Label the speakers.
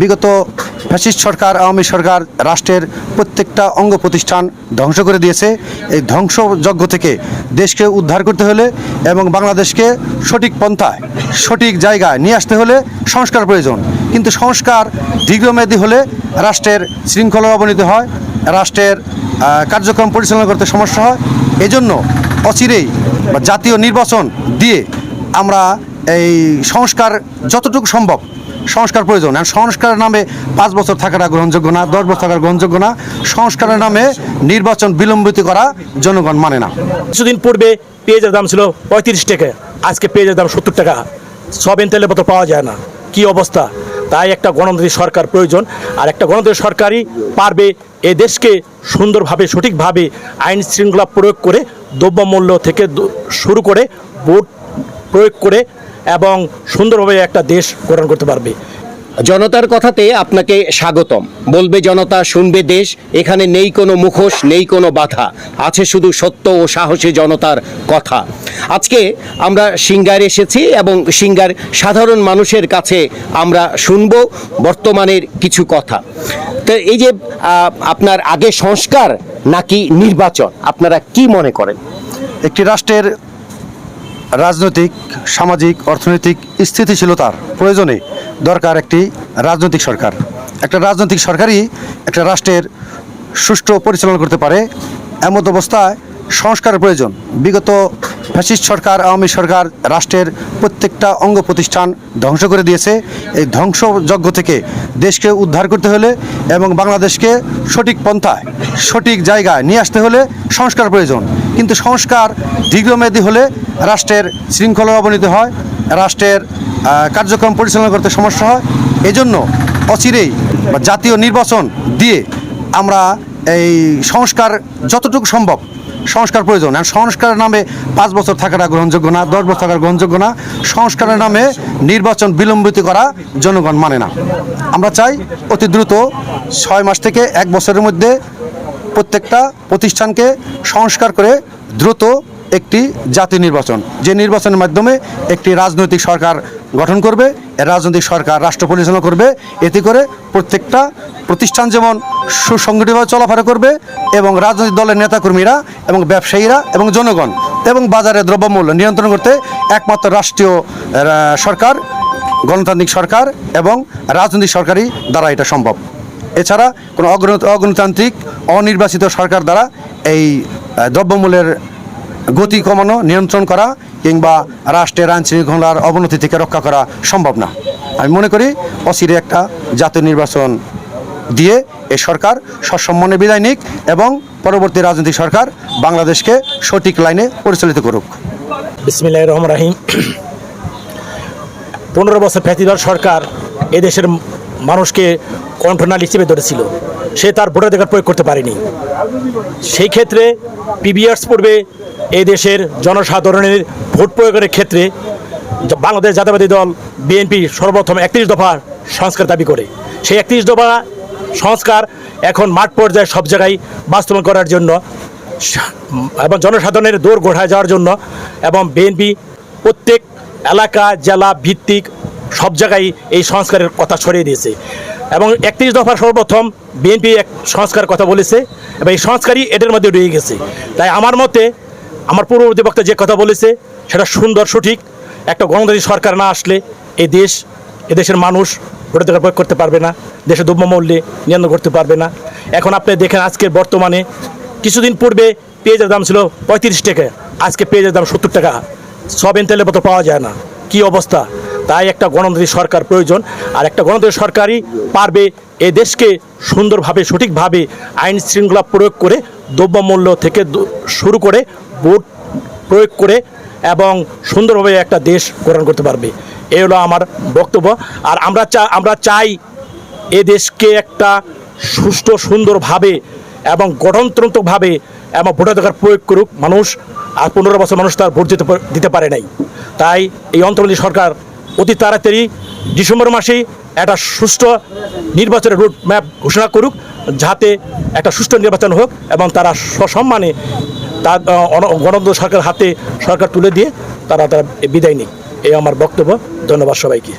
Speaker 1: বিগত ফ্যাসিস্ট সরকার, আওয়ামী সরকার, রাষ্ট্রের প্রত্যেকটা অঙ্গ প্রতিষ্ঠান ধ্বংস করে দিয়েছে। এই ধ্বংসযজ্ঞ থেকে দেশকে উদ্ধার করতে হলে এবং বাংলাদেশকে সঠিক পন্থায়, সঠিক জায়গায় নিয়ে আসতে হলে সংস্কার প্রয়োজন। কিন্তু সংস্কার দীর্ঘমেয়াদী হলে রাষ্ট্রের শৃঙ্খলা অবনতি হয়, রাষ্ট্রের কার্যক্রম পরিচালনা করতে সমস্যা হয়। এজন্য অচিরেই জাতীয় নির্বাচন দিয়ে আমরা এই সংস্কার যতটুকু সম্ভব সংস্কার প্রয়োজন। আর সংস্কারের নামে পাঁচ বছর থাকাটা গ্রহণযোগ্য না, দশ বছর থাকা গ্রহণযোগ্য না। সংস্কারের নামে নির্বাচন বিলম্বিত করা জনগণ মানে না।
Speaker 2: কিছুদিন পূর্বে পেঁয়াজের দাম ছিল পঁয়ত্রিশ টাকা, আজকে পেঁয়াজের দাম সত্তর টাকা। সবেন তেলের মতো পাওয়া যায় না, কি অবস্থা? তাই একটা গণতান্ত্রিক সরকার প্রয়োজন, আর একটা গণতান্ত্রিক সরকারই পারবে এ দেশকে সুন্দরভাবে, সঠিকভাবে আইন শৃঙ্খলা প্রয়োগ করে, দ্রব্যমূল্য থেকে শুরু করে, ভোট প্রয়োগ করে এবং সুন্দরভাবে একটা দেশ গঠন করতে পারবে।
Speaker 3: জনতার কথাতে আপনাকে স্বাগতম। বলবে জনতা শুনবে দেশ এখানে নেই কোনো মুখোশ নেই কোনো বাধা। আছে শুধু সত্য ও সাহসী জনতার কথা। আজকে আমরা সিঙ্গার এসেছি এবং সিঙ্গার সাধারণ মানুষের কাছে আমরা শুনব বর্তমানের কিছু কথা। তো এই যে আপনার আগে সংস্কার নাকি নির্বাচন আপনারা কি মনে করেন?
Speaker 1: একটি রাষ্ট্রের রাজনৈতিক, সামাজিক, অর্থনৈতিক স্থিতিশীলতার প্রয়োজনে দরকার একটি রাজনৈতিক সরকার। একটা রাজনৈতিক সরকারই একটা রাষ্ট্রের সুষ্ঠু পরিচালনা করতে পারে। এমত অবস্থায় সংস্কারের প্রয়োজন। বিগত ফ্যাসিস্ট সরকার, আওয়ামী সরকার, রাষ্ট্রের প্রত্যেকটা অঙ্গ প্রতিষ্ঠান ধ্বংস করে দিয়েছে। এই ধ্বংসযজ্ঞ থেকে দেশকে উদ্ধার করতে হলে এবং বাংলাদেশকে সঠিক পন্থায়, সঠিক জায়গায় নিয়ে আসতে হলে সংস্কার প্রয়োজন। কিন্তু সংস্কার দীর্ঘমেয়াদী হলে রাষ্ট্রের শৃঙ্খলার অবনতি হয়, রাষ্ট্রের কার্যক্রম পরিচালনা করতে সমস্যা হয়। এজন্য অচিরেই জাতীয় নির্বাচন দিয়ে আমরা এই সংস্কার যতটুকু সম্ভব সংস্কার প্রয়োজন। আর সংস্কারের নামে পাঁচ বছর থাকাটা গ্রহণযোগ্য না, দশ বছর থাকা গ্রহণযোগ্য না। সংস্কারের নামে নির্বাচন বিলম্বিত করা জনগণ মানে না। আমরা চাই অতি দ্রুত ছয় মাস থেকে এক বছরের মধ্যে প্রত্যেকটা প্রতিষ্ঠানকে সংস্কার করে দ্রুত একটি জাতীয় নির্বাচন, যে নির্বাচনের মাধ্যমে একটি রাজনৈতিক সরকার গঠন করবে রাজনৈতিক সরকার, রাষ্ট্র পরিচালনা করবে, এতে করে প্রত্যেকটা প্রতিষ্ঠান যেমন সুসংগঠিতভাবে চলাফেরা করবে এবং রাজনৈতিক দলের নেতাকর্মীরা এবং ব্যবসায়ীরা এবং জনগণ এবং বাজারে দ্রব্যমূল্য নিয়ন্ত্রণ করতে একমাত্র রাষ্ট্রীয় সরকার, গণতান্ত্রিক সরকার এবং রাজনৈতিক সরকারই দ্বারা এটা সম্ভব। এছাড়া কোনো অগণতান্ত্রিক অনির্বাচিত সরকার দ্বারা এই দ্রব্যমূল্যের গতি কমানো, নিয়ন্ত্রণ করা কিংবা রাষ্ট্রের আইন শৃঙ্খলার অবনতি থেকে রক্ষা করা সম্ভব না। আমি মনে করি অচিরে একটা জাতীয় নির্বাচন দিয়ে এ সরকার সসম্মানে বিদায় নিক এবং পরবর্তী রাজনৈতিক সরকার বাংলাদেশকে সঠিক লাইনে পরিচালিত করুক।
Speaker 2: বিসমিল্লাহ রহমান রাহিম। পনেরো বছর ফ্যাতিদার সরকার এদেশের মানুষকে কণ্ঠনাল হিসেবে ধরেছিল। সে তার ভোটাধিকার প্রয়োগ করতে পারেনি। সেই ক্ষেত্রে পিবিআর্স পূর্বে দেশের জনসাধারণের ভোট প্রয়োগের ক্ষেত্রে বাংলাদেশ জাতীয়বাদী দল, বিএনপি সর্বপ্রথম একত্রিশ দফা সংস্কার দাবি করে। সেই একত্রিশ দফা সংস্কার এখন মাঠ পর্যায়ে সব জায়গায় বাস্তবায়ন করার জন্য এবং জনসাধারণের দৌড় গোড়ায় যাওয়ার জন্য এবং বিএনপি প্রত্যেক এলাকা, জেলা ভিত্তিক সব জায়গায় এই সংস্কারের কথা ছড়িয়ে দিয়েছে। এবং একত্রিশ দফা সর্বপ্রথম বিএনপি এক সংস্কার কথা বলেছে, এবং এই সংস্কারই এদের মধ্যে রয়ে গেছে। তাই আমার মতে আমার পূর্ববর্তী বক্তা যে কথা বলেছে, সেটা সুন্দর, সঠিক। একটা গণতান্ত্রিক সরকার না আসলে এই দেশ এদেশের মানুষ ভোটাধিকার প্রয়োগ করতে পারবে না, দেশের দ্রব্যমূল্যে নিয়ন্ত্রণ করতে পারবে না। এখন আপনি দেখেন আজকের বর্তমানে কিছুদিন পূর্বে পেঁয়াজের দাম ছিল পঁয়ত্রিশ টাকা, আজকে পেঁয়াজের দাম সত্তর টাকা। সবেন তেলের মতো পাওয়া যায় না। কি অবস্থা? তাই একটা গণতান্ত্রিক সরকার প্রয়োজন, আর একটা গণতান্ত্রিক সরকারই পারবে এ দেশকে সুন্দরভাবে, সঠিকভাবে আইন শৃঙ্খলা প্রয়োগ করে দ্রব্যমূল্য থেকে শুরু করে ভোট প্রয়োগ করে এবং সুন্দরভাবে একটা দেশ গঠন করতে পারবে। এই হলো আমার বক্তব্য। আর আমরা চা আমরা চাই এ দেশকে একটা সুষ্ঠু, সুন্দরভাবে এবং গঠনতন্ত্রভাবে এবং ভোটাধিকার প্রয়োগ করুক মানুষ। আর পনেরো বছর মানুষ তার ভোট দিতে দিতে পারে নাই। তাই এই অন্তর্বর্তী সরকার অতি তাড়াতাড়ি ডিসেম্বর মাসেই একটা সুষ্ঠু নির্বাচনের রুট ম্যাপ ঘোষণা করুক। যাতে একটা সুষ্ঠু নির্বাচন হোক এবং তারা সসম্মানে তার গণতন্ত্র সরকার হাতে সরকার তুলে দিয়ে তারা তারা বিদায় নিক। এই আমার বক্তব্য। ধন্যবাদ সবাইকে।